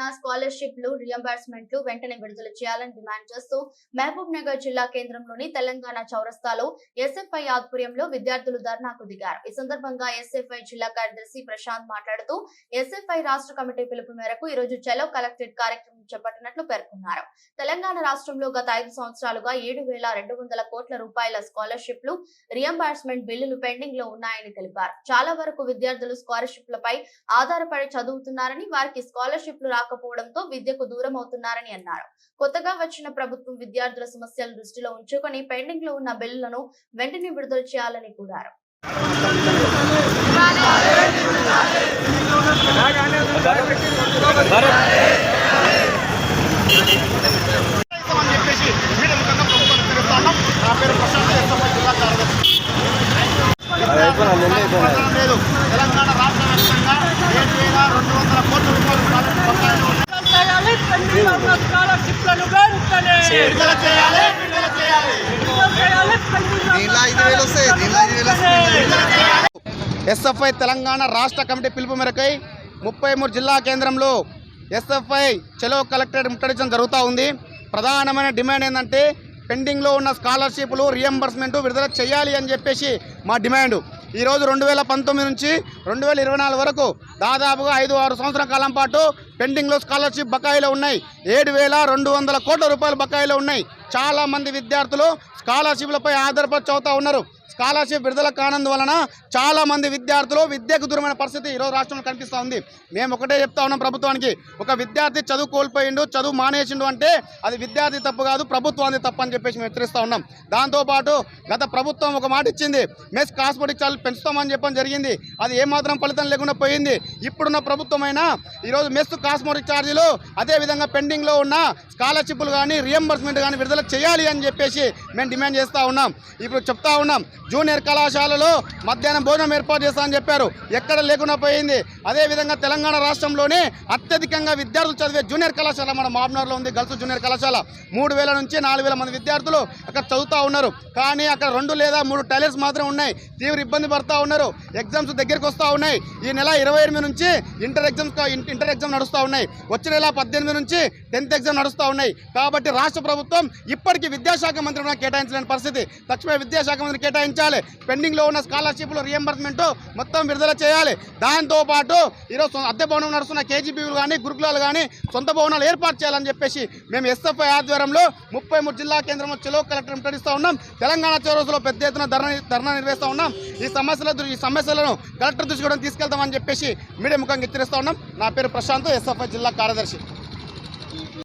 ఉన్న స్కాలర్షిప్లు రియంబర్స్మెంట్లు వెంటనే విడుదల చేయాలని డిమాండ్ చేస్తూ మహబూబ్ నగర్ జిల్లా కేంద్రంలోని తెలంగాణ చౌరస్తాలో ఎస్ఎఫ్ఐ ఆధ్వర్యంలో విద్యార్థులు ధర్నాకు దిగారు. ఈ సందర్భంగా ఎస్ఎఫ్ఐ జిల్లా కార్యదర్శి ప్రశాంత్ మాట్లాడుతూ ఎస్ఎఫ్ఐ రాష్ట్ర కమిటీ పిలుపు మేరకు ఈ రోజు చలో కలెక్టరేట్ కార్యక్రమం చేపట్టినట్లు పేర్కొన్నారు. తెలంగాణ రాష్ట్రంలో గత ఐదు సంవత్సరాలుగా ఏడు వేల రెండు వందల కోట్ల రూపాయల స్కాలర్షిప్లు రియంబర్స్మెంట్ బిల్లులు పెండింగ్లో ఉన్నాయని తెలిపారు. చాలా వరకు విద్యార్థులు స్కాలర్షిప్లపై ఆధారపడి చదువుతున్నారని వారికి స్కాలర్షిప్లు రాకపోవడంతో విద్యకు దూరం అవుతున్నారని అన్నారు. కొత్తగా వచ్చిన ప్రభుత్వం విద్యార్థుల సమస్యలు దృష్టిలో ఉంచుకొని పెండింగ్లో ఉన్న బిల్లులను వెంటనే విడుదల చేయాలని కోరారు. భారత్ చెప్పేసి మీడియా ముఖంగా ప్రభుత్వం తెలుస్తా ఉన్నాం నా పేరు ప్రశాంత్ ఎస్ఎఫ్ఐ జిల్లా కార్యదర్శి ప్రచారం లేదు తెలంగాణ రాష్ట్ర వ్యాప్తంగా ఏడు వేల రెండు వందల కోట్ల రూపాయలు స్కాలర్షిప్ బకాయిలు ఉన్నాయి. చేయాలి పెండింగ్ ఉన్న స్కాలర్షిప్లను వెంటనే విడుదల చేయాలి విడుదల చేయాలి. విడుదల చేయాలి పెండింగ్ ఉన్న దీనిలో ఐదు వేలు వస్తాయి దీనిలో ఐదు వేలు వస్తాయి. విడుదల చేయాలి. ఎస్ఎఫ్ఐ తెలంగాణ రాష్ట్ర కమిటీ పిలుపు మేరకై ముప్పై మూడు జిల్లా కేంద్రంలో ఎస్ఎఫ్ఐ చలో కలెక్టరేట్ ముట్టడించడం జరుగుతూ ఉంది. ప్రధానమైన డిమాండ్ ఏంటంటే పెండింగ్లో ఉన్న స్కాలర్షిప్లు రియంబర్స్మెంట్ విడుదల చేయాలి అని చెప్పేసి మా డిమాండ్. ఈరోజు రెండు వేల పంతొమ్మిది నుంచి రెండు వేల ఇరవై నాలుగు వరకు దాదాపుగా ఐదు ఆరు సంవత్సరాల కాలం పాటు పెండింగ్లో స్కాలర్షిప్ బకాయిలు ఉన్నాయి. ఏడు వేల రెండు వందల కోట్ల రూపాయల బకాయిలు ఉన్నాయి. చాలామంది విద్యార్థులు స్కాలర్షిప్లపై ఆధారపడి చదువుతూ ఉన్నారు. స్కాలర్షిప్ విడుదల కానందువలన వలన చాలామంది విద్యార్థులు విద్యకు దూరమైన పరిస్థితి ఈరోజు రాష్ట్రంలో కనిపిస్తూ ఉంది. మేము ఒకటే చెప్తా ఉన్నాం ప్రభుత్వానికి ఒక విద్యార్థి చదువు కోల్పోయిండు చదువు మానేసిండు అంటే అది విద్యార్థి తప్పు కాదు ప్రభుత్వాన్ని తప్పు అని చెప్పేసి మేము హెచ్చరిస్తూ ఉన్నాం. దాంతోపాటు గత ప్రభుత్వం ఒక మాట ఇచ్చింది మెస్ కాస్మెటిక్ చార్జ్ పెంచుతామని చెప్పడం జరిగింది. అది ఏమాత్రం ఫలితం లేకుండా పోయింది. ఇప్పుడున్న ప్రభుత్వమైనా ఈరోజు మెస్ కాస్మెటిక్ ఛార్జీలు అదేవిధంగా పెండింగ్లో ఉన్న స్కాలర్షిప్లు కానీ రియంబర్స్మెంట్ కానీ విడుదల చేయాలి అని చెప్పేసి మేము డిమాండ్ చేస్తూ ఉన్నాం. ఇప్పుడు చెప్తా ఉన్నాం జూనియర్ కళాశాలలో మధ్యాహ్నం భోజనం ఏర్పాటు చేస్తామని చెప్పారు. ఎక్కడ లేకుండా పోయింది. అదేవిధంగా తెలంగాణ రాష్ట్రంలోనే అత్యధికంగా విద్యార్థులు చదివే జూనియర్ కళాశాల మన మాబ్నర్లో ఉంది గర్ల్స్ జూనియర్ కళాశాల. మూడు వేల నుంచి నాలుగు వేల మంది విద్యార్థులు అక్కడ చదువుతూ ఉన్నారు. కానీ అక్కడ రెండు లేదా మూడు టాయిలెట్స్ మాత్రం ఉన్నాయి. తీవ్ర ఇబ్బంది పడుతూ ఉన్నారు. ఎగ్జామ్స్ దగ్గరికి వస్తూ ఉన్నాయి. ఈ నెల ఇరవై ఎనిమిది నుంచి ఇంటర్ ఎగ్జామ్స్ ఇంటర్ ఎగ్జామ్ నడుస్తూ ఉన్నాయి. వచ్చే నెల పద్దెనిమిది నుంచి టెన్త్ ఎగ్జామ్ నడుస్తూ ఉన్నాయి. కాబట్టి రాష్ట్ర ప్రభుత్వం ఇప్పటికీ విద్యాశాఖ మంత్రి కూడా కేటాయించలేని పరిస్థితి. తక్షణమే విద్యాశాఖ మంత్రి కేటాయించాలి పెండింగ్లో ఉన్న స్కాలర్షిప్లు రియంబర్స్మెంట్ మొత్తం విడుదల చేయాలి. దాంతోపాటు ఈరోజు అద్దె భవనం నడుస్తున్న కేజీబీలు కానీ గురుకులాలు కానీ సొంత భవనాలు ఏర్పాటు చేయాలని చెప్పేసి మేము ఎస్ఎఫ్ఐ ఆధ్వర్యంలో ముప్పై మూడు జిల్లా కేంద్రంలో చెలో కలెక్టర్ ముట్టడిస్తూ ఉన్నాం. తెలంగాణ చౌరసులో పెద్ద ఎత్తున ధర్నా ధర్నా నిర్వహిస్తూ ఉన్నాం. ఈ సమస్యల ఈ సమస్యలను కలెక్టర్ దృష్టి కూడా తీసుకెళ్తామని చెప్పేసి మీడియా ముఖంగా హెచ్చరిస్తూ ఉన్నాం. నా పేరు ప్రశాంత్ ఎస్ఎఫ్ఐ జిల్లా కార్యదర్శి.